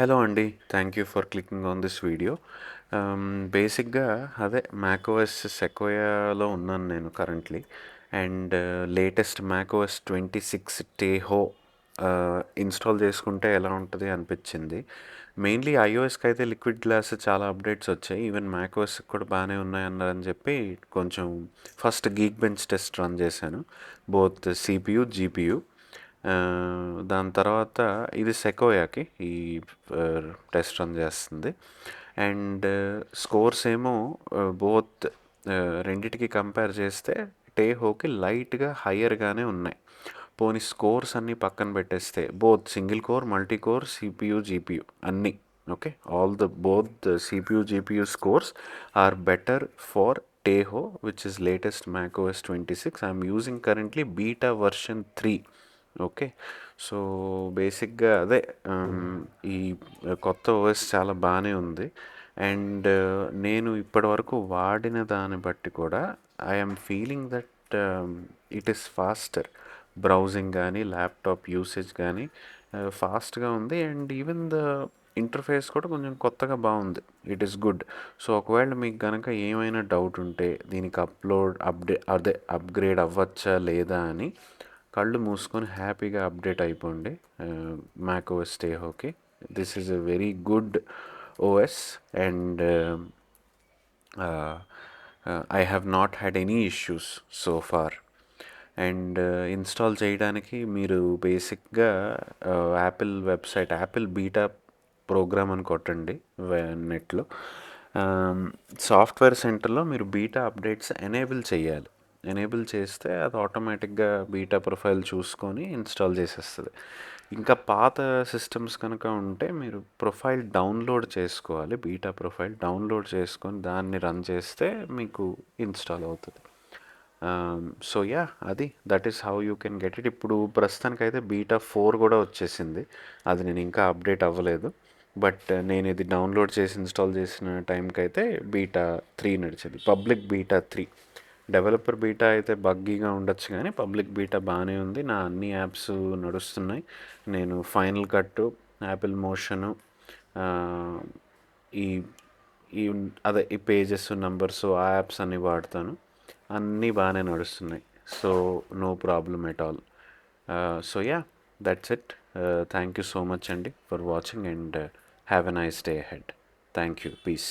Hello అండి thank you for clicking on this video బేసిక్గా అదే మ్యాకోఎస్ సెకోయాలో ఉన్నాను నేను currently and latest macOS twenty six Tahoe install చేసుకుంటే ఎలా ఉంటుంది అనిపించింది. మెయిన్లీ ఐఓఎస్కి అయితే లిక్విడ్ గ్లాస్ చాలా అప్డేట్స్ వచ్చాయి. ఈవెన్ మ్యాకోఎస్ కూడా బాగానే ఉన్నాయన్నారని చెప్పి కొంచెం first Geekbench test run చేశాను బోత్ సిపియు జీపీయూ దాని తర్వాత ఇది సెకోయాకి ఈ టెస్ట్ రన్ చేస్తుంది. అండ్ స్కోర్స్ ఏమో బోత్ రెండిటికి కంపేర్ చేస్తే టేహోకి లైట్గా హయ్యర్గానే ఉన్నాయి. పోనీ స్కోర్స్ అన్నీ పక్కన పెట్టేస్తే both single core multi core CPU GPU అన్నీ okay? All the both CPU GPU scores are better for Tahoe which is latest macOS twenty six. I'm using currently beta version three. Okay. So బేసిక్గా అదే ఈ కొత్త OS చాలా బాగానే ఉంది. And నేను ఇప్పటివరకు వాడిన దాన్ని బట్టి కూడా I'm feeling that it is faster. Browsing కానీ ల్యాప్టాప్ యూసేజ్ కానీ ఫాస్ట్గా ఉంది. అండ్ ఈవెన్ ద ఇంటర్ఫేస్ కూడా కొంచెం కొత్తగా బాగుంది. It is good. సో ఒకవేళ మీకు కనుక ఏమైనా డౌట్ ఉంటే దీనికి అప్లోడ్ అప్డే అదే అప్గ్రేడ్ అవ్వచ్చా లేదా అని కళ్ళు మూసుకొని హ్యాపీగా అప్డేట్ అయిపోండి. Mac OS okay this is a very good OS and I have not had any issues so far and install చేయడానికి మీరు బేసిక్గా Apple website Apple beta program అని కొట్టండి నెట్లో. సాఫ్ట్వేర్ సెంటర్లో మీరు బీటా అప్డేట్స్ ఎనేబుల్ చేయాలి. ఎనేబుల్ చేస్తే అది ఆటోమేటిక్గా బీటా ప్రొఫైల్ చూసుకొని ఇన్స్టాల్ చేసేస్తుంది. ఇంకా పాత సిస్టమ్స్ కనుక ఉంటే మీరు ప్రొఫైల్ డౌన్లోడ్ చేసుకోవాలి బీటా ప్రొఫైల్ డౌన్లోడ్ చేసుకొని దాన్ని రన్ చేస్తే మీకు ఇన్స్టాల్ అవుతుంది. సో యా అది that is how you can get it. ఇప్పుడు ప్రస్తుతానికైతే బీటా ఫోర్ కూడా వచ్చేసింది. అది నేను ఇంకా అప్డేట్ అవ్వలేదు. బట్ నేను ఇది డౌన్లోడ్ చేసి ఇన్స్టాల్ చేసిన టైంకి అయితే బీటా త్రీ నడిచింది. Public beta three. Developer beta అయితే బగ్గీగా ఉండొచ్చు కానీ పబ్లిక్ బీటా బాగానే ఉంది. నా అన్ని యాప్స్ నడుస్తున్నాయి. నేను ఫైనల్ కట్ యాపిల్ మోషను ఈ ఈ అదే ఈ పేజెస్ నంబర్స్ ఆ యాప్స్ అన్నీ వాడతాను. అన్నీ బాగానే నడుస్తున్నాయి. So no problem at all. So yeah that's it. Thank you so much అండి for watching and have a nice day head thank you. Peace.